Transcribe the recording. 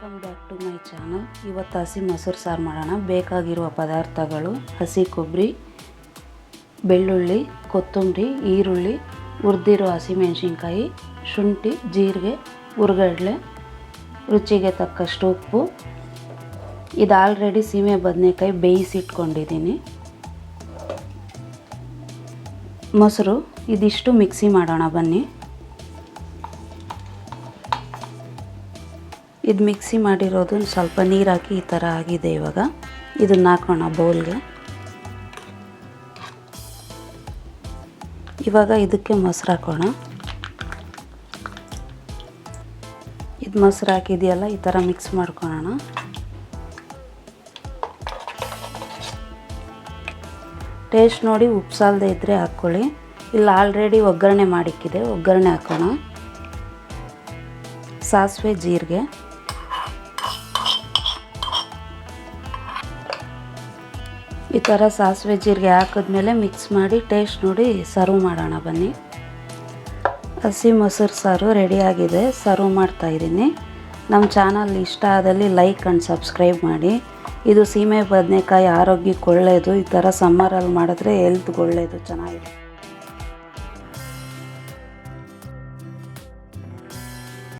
Welcome back to my channel. ಇವತ್ತು ಹಸಿ ಮೊಸರು ಸಾರು ಮಾಡೋಣ. ಬೇಕಾಗಿರುವ ಪದಾರ್ಥಗಳು ಹಸಿ ಕೊಬ್ಬರಿ, ಬೆಳ್ಳುಳ್ಳಿ, ಕೊತ್ತಂಬರಿ, ಈರುಳ್ಳಿ, ಹುರಿದಿರೋ ಹಸಿಮೆಣಸಿನ್ಕಾಯಿ, ಶುಂಠಿ, ಜೀರಿಗೆ, ಹುರ್ಗಡ್ಲೆ, ರುಚಿಗೆ ತಕ್ಕಷ್ಟು ಉಪ್ಪು. ಇದು ಆಲ್ರೆಡಿ ಸೀಮೆ ಬದನೆಕಾಯಿ ಬೇಯಿಸಿಟ್ಕೊಂಡಿದ್ದೀನಿ. ಮೊಸರು ಇದಿಷ್ಟು ಮಿಕ್ಸಿ ಮಾಡೋಣ ಬನ್ನಿ. ಇದು ಮಿಕ್ಸಿ ಮಾಡಿರೋದು ಸ್ವಲ್ಪ ನೀರು ಹಾಕಿ ಈ ಥರ ಆಗಿದೆ ಇವಾಗ. ಇದನ್ನು ಹಾಕೋಣ ಬೌಲ್ಗೆ. ಇವಾಗ ಇದಕ್ಕೆ ಮೊಸರು ಹಾಕೋಣ. ಇದು ಮೊಸರು ಹಾಕಿದೆಯಲ್ಲ, ಈ ಥರ ಮಿಕ್ಸ್ ಮಾಡ್ಕೊಳೋಣ. ಟೇಸ್ಟ್ ನೋಡಿ ಉಪ್ಪು ಇದ್ದರೆ ಹಾಕ್ಕೊಳ್ಳಿ ಇಲ್ಲ, ಆಲ್ರೆಡಿ ಒಗ್ಗರಣೆ ಮಾಡಿಕ್ಕಿದೆ, ಒಗ್ಗರಣೆ ಹಾಕೋಣ. ಸಾಸಿವೆ, ಜೀರಿಗೆ. ಈ ಥರ ಸಾಸಿವೆ ಜೀರಿಗೆ ಹಾಕಿದ್ಮೇಲೆ ಮಿಕ್ಸ್ ಮಾಡಿ ಟೇಸ್ಟ್ ನೋಡಿ ಸರ್ವ್ ಮಾಡೋಣ ಬನ್ನಿ. ಹಸಿ ಮೊಸರು ಸಾರು ರೆಡಿಯಾಗಿದೆ ಸರ್ವ್ ಮಾಡ್ತಾ ಇದ್ದೀನಿ. ನಮ್ಮ ಚಾನಲ್ ಇಷ್ಟ ಆದಲ್ಲಿ ಲೈಕ್ ಆ್ಯಂಡ್ ಸಬ್ಸ್ಕ್ರೈಬ್ ಮಾಡಿ. ಇದು ಸೀಮೆ ಬದನೆಕಾಯಿ ಆರೋಗ್ಯಕ್ಕೆ ಒಳ್ಳೆಯದು ಈ ಥರ ಸಮ್ಮರಲ್ಲಿ ಮಾಡಿದ್ರೆ ಹೆಲ್ತ್ಗೆ ಒಳ್ಳೆಯದು ಚೆನ್ನಾಗಿದೆ